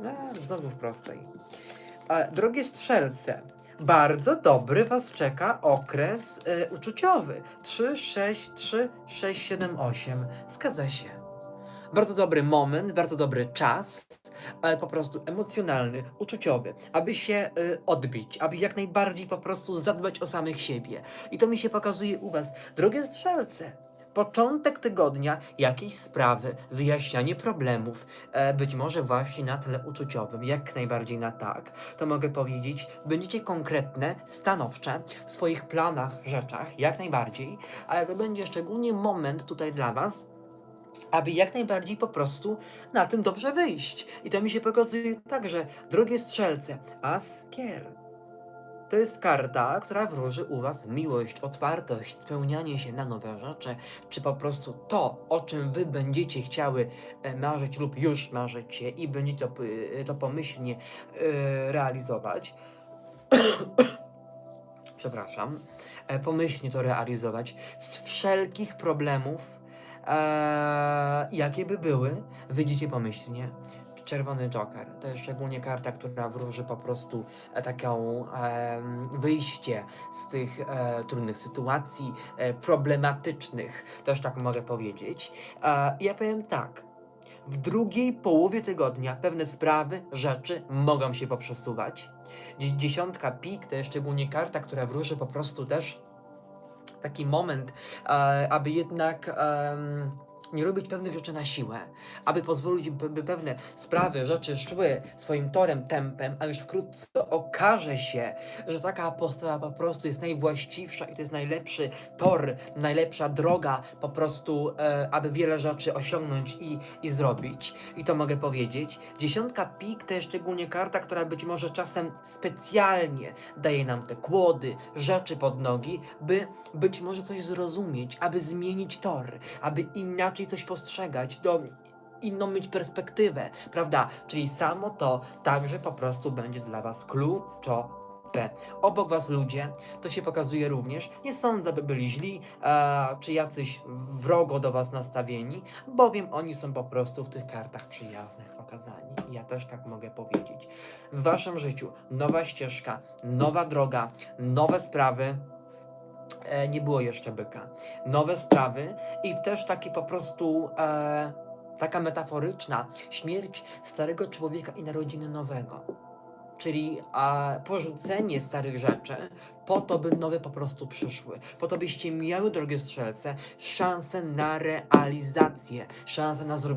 No, znowu w prostej. E, drogie strzelce, bardzo dobry Was czeka okres e, uczuciowy. 3, 6, 3, 6, 7, 8. Zgadza się. Bardzo dobry moment, bardzo dobry czas, ale po prostu emocjonalny, uczuciowy, aby się e, odbić, aby jak najbardziej po prostu zadbać o samych siebie. I to mi się pokazuje u Was. Drogie strzelce, początek tygodnia, jakieś sprawy, wyjaśnianie problemów, e, być może właśnie na tle uczuciowym, jak najbardziej na tak, to mogę powiedzieć, będziecie konkretne, stanowcze w swoich planach, rzeczach, jak najbardziej, ale to będzie szczególnie moment tutaj dla Was, aby jak najbardziej po prostu na tym dobrze wyjść. I to mi się pokazuje tak, że drogie strzelce, as kier. To jest karta, która wróży u Was miłość, otwartość, spełnianie się na nowe rzeczy, czy po prostu to, o czym Wy będziecie chciały e, marzyć lub już marzycie i będziecie to, p- to pomyślnie e, realizować. Przepraszam. E, pomyślnie to realizować z wszelkich problemów, e, jakie by były, wyjdziecie pomyślnie. Czerwony Joker to jest szczególnie karta, która wróży po prostu e, taką em, wyjście z tych e, trudnych sytuacji, e, problematycznych, też tak mogę powiedzieć. E, ja powiem tak. W drugiej połowie tygodnia pewne sprawy, rzeczy mogą się poprzesuwać. Dzie- Dziesiątka pik to jest szczególnie karta, która wróży po prostu też taki moment, e, aby jednak em, nie robić pewnych rzeczy na siłę, aby pozwolić, by, pewne sprawy, rzeczy szły swoim torem, tempem, a już wkrótce okaże się, że taka postawa po prostu jest najwłaściwsza i to jest najlepszy tor, najlepsza droga po prostu, e, aby wiele rzeczy osiągnąć i, i zrobić. I to mogę powiedzieć. Dziesiątka pik to jest szczególnie karta, która być może czasem specjalnie daje nam te kłody, rzeczy pod nogi, by być może coś zrozumieć, aby zmienić tor, aby inaczej coś postrzegać, do inną mieć perspektywę, prawda? Czyli samo to także po prostu będzie dla Was kluczowe. Obok Was ludzie, to się pokazuje również, nie sądzę, by byli źli, e, czy jacyś wrogo do Was nastawieni, bowiem oni są po prostu w tych kartach przyjaznych pokazani. Ja też tak mogę powiedzieć. W Waszym życiu nowa ścieżka, nowa droga, nowe sprawy, e, nie było jeszcze byka. Nowe sprawy i też taki po prostu e, taka metaforyczna śmierć starego człowieka i narodziny nowego. Czyli e, porzucenie starych rzeczy po to, by nowe po prostu przyszły. Po to, byście miały, drogie strzelce, szansę na realizację, szansę na zrobienie